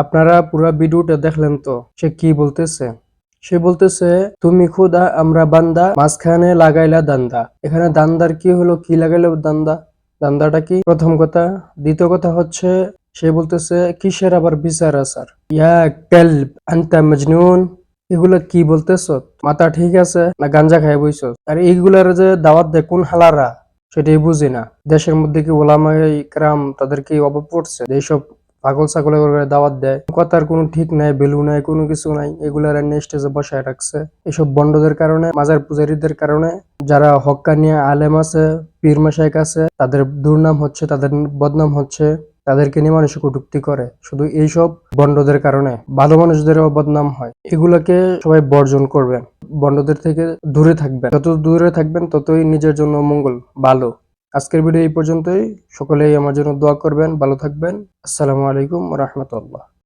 আপনারা পুরো ভিডিওটা দেখলেন তো সে কি বলতেছে? সে বলতেছে, তুমি খুদা, আমরা বান্দা, মাঝখানে লাগাইলা দান্দা। এখানে দান্দার কি হলো? কি লাগাইলো দান্দা? দান্দাটা কি? প্রথম কথা। দ্বিতীয় কথা হচ্ছে, সে বলতেছে, কিসের আবার বিচার আসার? ইয়া কেলব মজনুন। এগুলা কি বলতেছ? মাথা ঠিক আছে না গাঞ্জা খাই বইছ? আর এইগুলার যে দাওয়াত দেয় কোন হালারা? সেটাই বুঝি না। দেশের মধ্যে কি ওলামা ক্রাম তাদের কি অভাব পড়ছে? এইসব পাগল ছাগল করে দাওয়াত দেয়। কথার কোনো ঠিক নাই বেলু নাই, কোনো কিছু নাই এগুলার স্টেজে বসায় রাখছে। এসব বন্ডদের কারণে, মাজার পূজারীদের কারণে, যারা হক্কানিয়া আলেম আছে, পীর মাসাইক আছে, তাদের দুর্নাম হচ্ছে, তাদের বদনাম হচ্ছে, তাদেরকে নিয়ে মানুষ কটুক্তি করে। শুধু এইসব বন্ডদের কারণে, ভালো মানুষদেরও বদনাম হয়। এগুলোকে সবাই বর্জন করবেন বন্ডদের থেকে দূরে থাকবেন। যত দূরে থাকবেন, ততই নিজের জন্য মঙ্গল, ভালো। আজকের ভিডিও এই পর্যন্তই। সকলেই আমার জন্য দোয়া করবেন ভালো থাকবেন। আসসালামু আলাইকুম রহমতুল্লাহ।